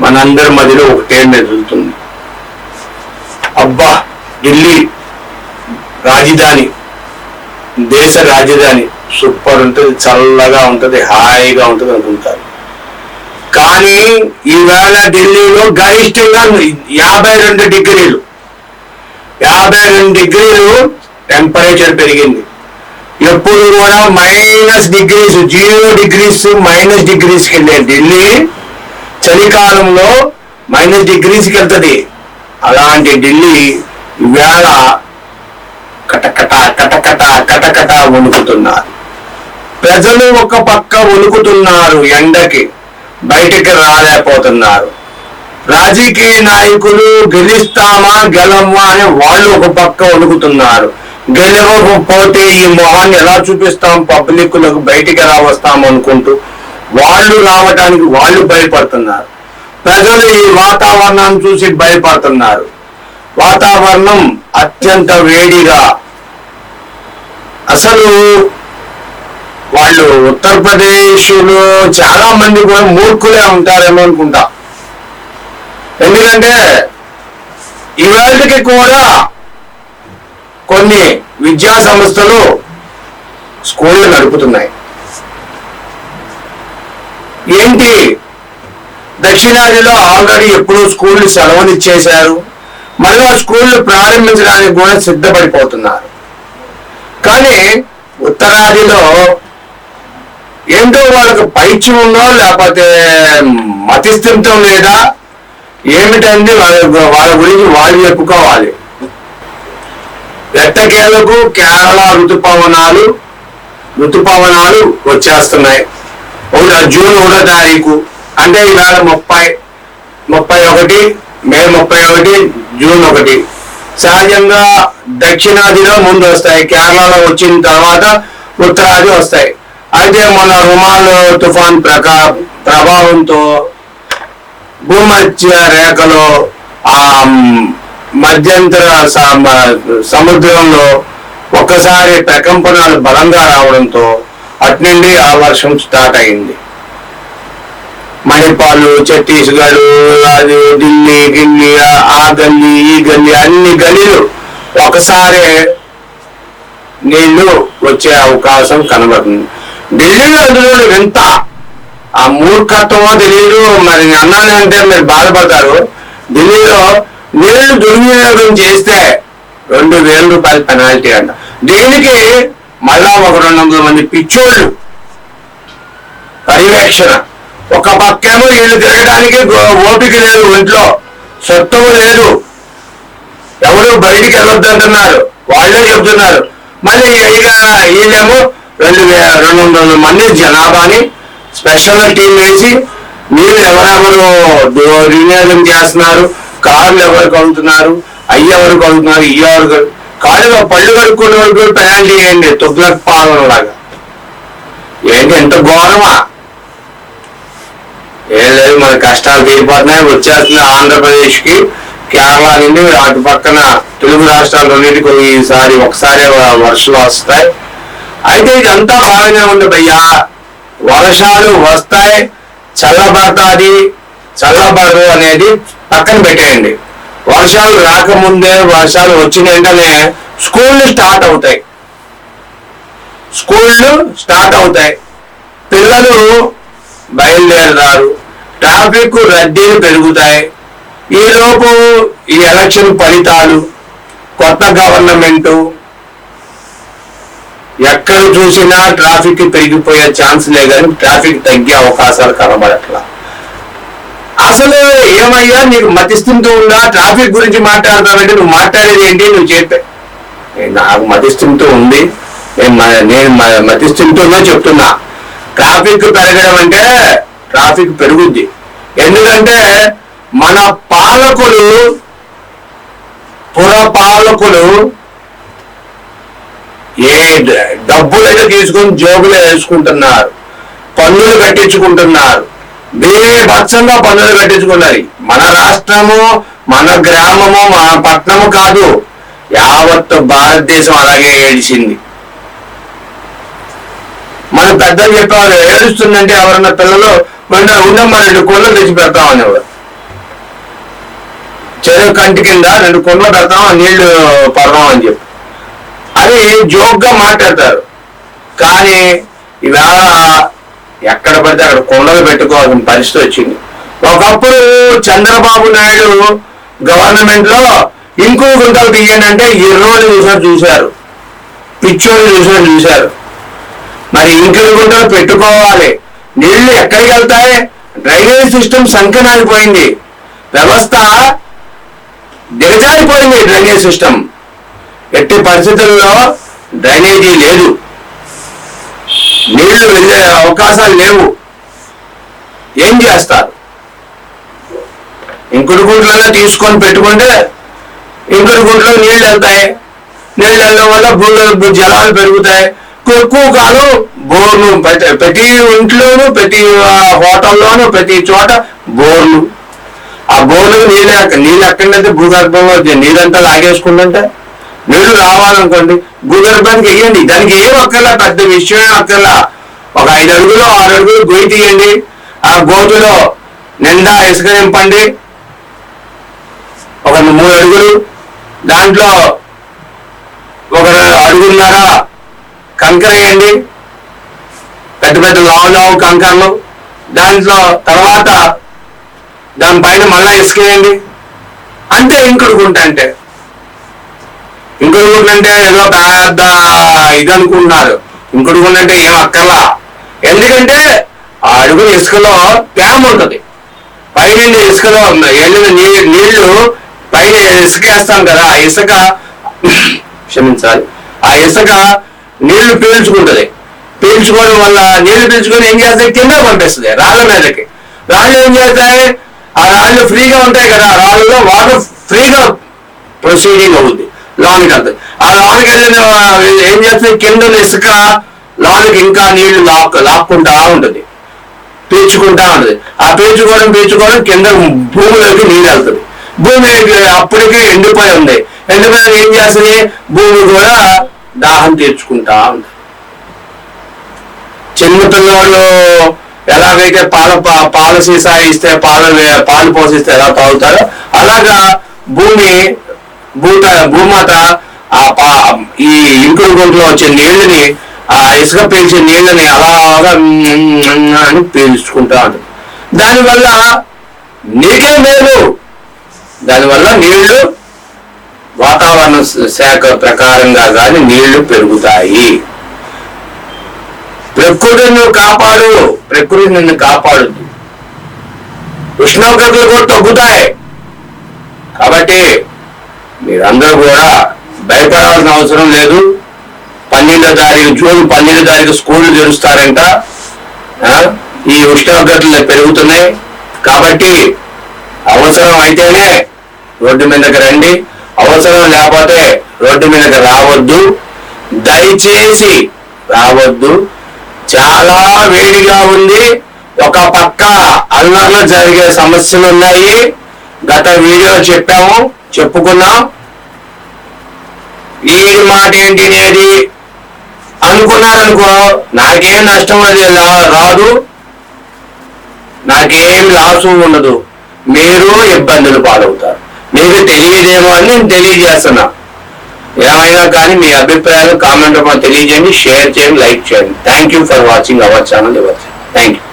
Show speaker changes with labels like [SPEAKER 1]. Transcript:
[SPEAKER 1] మనందరి మధ్యలో ఒకటే మెదులుతుంది. అబ్బా ఢిల్లీ రాజధాని దేశ రాజధాని సూపర్ ఉంటుంది చల్లగా ఉంటుంది హాయిగా ఉంటుంది అనుకుంటారు. కానీ ఈవేళ ఢిల్లీలో గరిష్టంగా యాభై రెండు డిగ్రీలు. యాభై రెండు డిగ్రీలు టెంపరేచర్ పెరిగింది. ఎప్పుడు కూడా minus degrees zero degrees minus డిగ్రీస్కి వెళ్ళే ఢిల్లీ చలికాలంలో మైనస్ డిగ్రీస్కి వెళ్తుంది అలాంటి ఢిల్లీ వేళ కటకట కటకట కటకట వణుకుతున్నారు. ప్రజలు ఒక పక్క వణుకుతున్నారు ఎండకి బయటికి రాలేకపోతున్నారు. రాజకీయ నాయకులు గెలుస్తామా గెలమ్మా అని వాళ్ళు ఒక పక్క వణుకుతున్నారు. గెలవకపోతే ఈ మొహాన్ని ఎలా చూపిస్తాం? పబ్లిక్లకు బయటికి ఎలా వస్తాం అనుకుంటూ వాళ్ళు రావడానికి వాళ్ళు భయపడుతున్నారు. ప్రజలు ఈ వాతావరణాన్ని చూసి భయపడుతున్నారు. వాతావరణం అత్యంత వేడిగా. అసలు వాళ్ళు ఉత్తరప్రదేశ్లో చాలా మంది కూడా మూర్ఖులే ఉంటారేమో అనుకుంటా. ఎందుకంటే ఈవేళకి కూడా కొన్ని విద్యా సంస్థలు స్కూళ్ళు నడుపుతున్నాయి. ఏంటి? దక్షిణాదిలో ఆల్రెడీ ఎప్పుడూ స్కూళ్ళు సెలవులు ఇచ్చేశారు మళ్ళీ స్కూళ్ళు ప్రారంభించడానికి కూడా సిద్ధపడిపోతున్నారు. కానీ ఉత్తరాదిలో ఏంటో వాళ్ళకి పైచి ఉందో లేకపోతే మతిస్థితం లేదా ఏమిటంది వాళ్ళ వాళ్ళ గురించి వాళ్ళు చెప్పుకోవాలి. ఎట్టకేలకు కేరళ ఋతుపవనాలు ఋతుపవనాలు వచ్చేస్తున్నాయి. ఒకటో జూన్ ఒకటో తారీఖు. అంటే ఈవేళ ముప్పై ముప్పై ఒకటి మే ముప్పై ఒకటి జూన్ ఒకటి. సహజంగా దక్షిణాదిలో ముందు వస్తాయి. కేరళలో వచ్చిన తర్వాత ఉత్తరాది వస్తాయి. అయితే మన రుమాలు తుఫాన్ ప్రకా ప్రభావంతో భూమధ్య రేఖలో ఆ మధ్యంతర సముద్రంలో ఒక్కసారి ప్రకంపనాలు బలంగా రావడంతో అట్నుండి ఆ వర్షం స్టార్ట్ అయింది. మణిపాల్ ఛత్తీస్గఢ్ అది ఢిల్లీ గిల్లీ ఆ- గల్లీ ఈ గల్లీ అన్ని గల్లీలు ఒకసారి నీళ్ళు వచ్చే అవకాశం కనబడుతుంది. ఢిల్లీలో అందులో వింత ఆ మూర్ఖత్వమో తెలియదు మరి నేను అన్నాను అంటే మీరు బాధపడతారు. ఢిల్లీలో నీళ్ళు దుర్వినియోగం చేస్తే రెండు వేల రూపాయల పెనాల్టీ అంట. దీనికి మళ్ళా ఒక రెండు వందల మంది పిచ్చోళ్ళు. పర్యవేక్షణ. ఒక పక్కేమో వీళ్ళు తిరగడానికి ఓపిక లేదు ఒంట్లో. సొత్తము లేదు. ఎవరు బయటికి వెళ్ళొద్దంటున్నారు. వాళ్ళే చెబుతున్నారు మళ్ళీ ఇక వీళ్ళేమో రెండు రెండు వందల మంది జనాభాని స్పెషల్ టీం వేసి మీరు ఎవరెవరు వినియోగం చేస్తున్నారు? కార్లు ఎవరు కలుగుతున్నారు అయ్యి ఎవరు కలుగుతున్నారు ఇయ్య ఎవరు కాళ్ళు పళ్ళు కడుక్కునే వరకు పెనాల్టీ చేయండి తొక్కులకు పాలన లాగా. ఏంటి ఎంత ఘోరమా? ఏం లేదు మన కష్టాలు తీరిపోతున్నాయి వచ్చేస్తున్న ఆంధ్రప్రదేశ్కి కేరళ నుండి అటు పక్కన తెలుగు రాష్ట్రాలన్నిటికీ ఈసారి ఒకసారి వర్షాలు వస్తాయి. అయితే ఇదంతా బాగానే ఉంది భయ్యా. వర్షాలు వస్తాయి చల్లబడతాది చల్లబడదు అనేది పక్కన పెట్టేయండి. వర్షాలు రాకముందే వర్షాలు వచ్చిన వెంటనే స్కూళ్ళు స్టార్ట్ అవుతాయి. స్కూళ్ళు స్టార్ట్ అవుతాయి. పిల్లలు బయలుదేరుతారు. ట్రాఫిక్ రద్దీలు పెరుగుతాయి. ఈలోపు ఈ ఎలక్షన్ ఫలితాలు కొత్త గవర్నమెంట్ ఎక్కడ చూసినా ట్రాఫిక్ పెరిగిపోయే ఛాన్స్ లే కానీ ట్రాఫిక్ తగ్గే అవకాశాలు కనబడట్లా. అసలు ఏమయ్యా నీకు మతిస్తుంటూ ఉందా ట్రాఫిక్ గురించి మాట్లాడతావంటే నువ్వు మాట్లాడేది ఏంటి? నువ్వు చెప్పే. నాకు మతిస్తుంటూ ఉంది. నేను మ- నేను చెప్తున్నా. ట్రాఫిక్ పెరగడం అంటే ట్రాఫిక్ పెరుగుద్ది. ఎందుకంటే మన పాలకులు పురపాలకులు ఏ డ- డబ్బులైతే తీసుకొని జోబులు వేసుకుంటున్నారు పన్నులు కట్టించుకుంటున్నారు బేభత్సంగా పన్నులు కట్టించుకున్నారు మన రాష్ట్రము మన గ్రామము మన పట్టణము కాదు. యావత్ భారతదేశం అలాగే ఏడిచింది. మన పెద్దలు చెప్పేవారు ఏడుస్తుందంటే ఎవరన్నా పిల్లలు మన ఉండమ్మ రెండు కొండలు తెచ్చి పెడతామనేవారు చెరువు కంటి కింద రెండు కొండలు పెడతాం నీళ్ళు పడదాం అని చెప్పి. అది జోక్గా మాట్లాడతారు. కానీ ఇవాళ ఎక్కడ పడితే అక్కడ కొండలు పెట్టుకోవాల్సిన పరిస్థితి వచ్చింది. ఒకప్పుడు చంద్రబాబు నాయుడు గవర్నమెంట్లో ఇంకో గుంటలు తీయండి అంటే ఎర్రోళ్ళు చూసారు చూశారు. పిచ్చోళ్ళు చూసారు చూశారు. మరి ఇంకుడు గుంటలు పెట్టుకోవాలి? నీళ్ళు ఎక్కడికి వెళ్తాయి? డ్రైనేజ్ సిస్టమ్ సంకనాగిపోయింది వ్యవస్థ దిగజారిపోయింది డ్రైనేజ్ సిస్టమ్. ఎట్టి పరిస్థితుల్లో డ్రైనేజీ లేదు. నీళ్ళు వెళ్ళే అవకాశాలు లేవు. ఏం చేస్తారు? ఇంకుడు గుంట్లలో తీసుకొని పెట్టుకుంటే ఇంకుడు గుంట్లో నీళ్ళు వెళ్తాయి. నీళ్ళు వెళ్ళడం వల్ల భూమి జలాలు పెరుగుతాయి. ఎక్కువ కాలం బోర్లు ప్రతి- ప్రతి ఇంట్లోనూ ప్రతి హోటల్లోనూ ప్రతి చోట బోర్లు. ఆ బోర్లు నీళ్ళు నీళ్ళు ఎక్కడైతే భూగర్భంలో నీరంతా లాగేసుకుంటుంటే నీళ్ళు రావాలనుకోండి భూగర్భానికి వెయ్యండి దానికి ఏం అక్కర్లా? పెద్ద విషయం అక్కర్లా? ఒక ఐదు అడుగులు ఆరు అడుగులు గోయి తీయండి. ఆ గోతులో నిండా ఇసుక నింపండి. ఒక మూడు అడుగులు. దాంట్లో ఒక అడుగున్నర కంకర వేయండి. పెద్ద పెద్ద లావు లావు కంకరలు. దాంట్లో తర్వాత దానిపైన మళ్ళా ఇసుక వేయండి. అంతే ఇంకుడుకుంటా అంటే. ఇంకుడు గుంట అంటే ఏదో పెద్ద ఇది అనుకుంటున్నారు ఇంకుడు అంటే ఏం అక్కర్లా. ఎందుకంటే ఆ అడుగుల ఇసుకలో తేమ ఉంటది. పైన ఇసుకలో వెళ్ళిన నీ- నీళ్ళు పైన ఇసుక వేస్తాం కదా ఆ ఇసుక క్షమించాలి. ఆ ఇసుక నీళ్ళు పీల్చుకుంటది. పీల్చుకోవడం వల్ల నీళ్ళు పీల్చుకొని ఏం చేస్తాయి? కింద పంపిస్తుంది రాళ్ళ మీదకి. రాళ్ళు ఏం చేస్తాయి? ఆ రాళ్ళు ఫ్రీగా ఉంటాయి కదా ఆ రాళ్ళలో వాటర్ ఫ్రీగా ప్రొసీడింగ్ అవుతుంది లోనికి వెళ్తాయి ఆ లోనికి వెళ్ళిన ఏం చేస్తుంది? కింద ఇసుక లోనికి ఇంకా నీళ్ళు లాక్ లాక్కుంటా ఉంటుంది. పీల్చుకుంటా ఉంటుంది. ఆ పీల్చుకోవడం పీల్చుకోవడం కింద భూమిలోకి నీరు వెళ్తుంది. భూమి అప్పటికే ఎండిపోయి ఉంది. ఎండిపోయి ఏం చేస్తుంది? భూమి కూడా దాహం తీర్చుకుంటా ఉంది చిన్నపిల్లవాళ్ళు ఎలాగైతే పాల పాల సీసా ఇస్తే పాలు పాలు పోసిస్తే ఎలా తాగుతారో అలాగా భూమి భూత భూమాత ఆ ఈ ఇంకుడు గుంటలో వచ్చే నీళ్ళని ఆ ఇసుక పీల్చే నీళ్ళని అలాగా అని పీల్చుకుంటా ఉంటుంది దానివల్ల నీకే మేలు. దానివల్ల నీళ్ళు వాతావరణ శాఖ ప్రకారంగా కానీ నీళ్ళు పెరుగుతాయి. ప్రకృతిని కాపాడు. ప్రకృతి నిన్ను కాపాడుద్ది ఉష్ణోగ్రతలు కూడా తగ్గుతాయి. కాబట్టి మీరందరూ కూడా భయపడాల్సిన అవసరం లేదు. పన్నెండో తారీఖు జూన్ పన్నెండో తారీఖు స్కూళ్ళు తెరుస్తారంట. ఈ ఉష్ణోగ్రతలు పెరుగుతున్నాయి. కాబట్టి అవసరం అయితేనే రోడ్డు మీదకి రండి. అవసరం లేకపోతే రోడ్డు మీదకి రావద్దు. దయచేసి రావద్దు. చాలా వేడిగా ఉంది. ఒక పక్క అల్లర్లు జరిగే సమస్యలు ఉన్నాయి. గత వీడియో చెప్పాము. చెప్పుకున్నాం. ఈ మాట ఏంటి అనేది అనుకున్నారనుకో నాకేం నష్టం అది రాదు. నాకేం లాసు ఉండదు. మీరు ఇబ్బందులు పాలవుతారు. మీకు తెలియదేమో అని నేను తెలియజేస్తున్నా. ఏమైనా కానీ మీ అభిప్రాయాలు కామెంట్ తెలియజేయండి. షేర్ చేయండి లైక్ చేయండి. Thank you for watching our channel ever thank you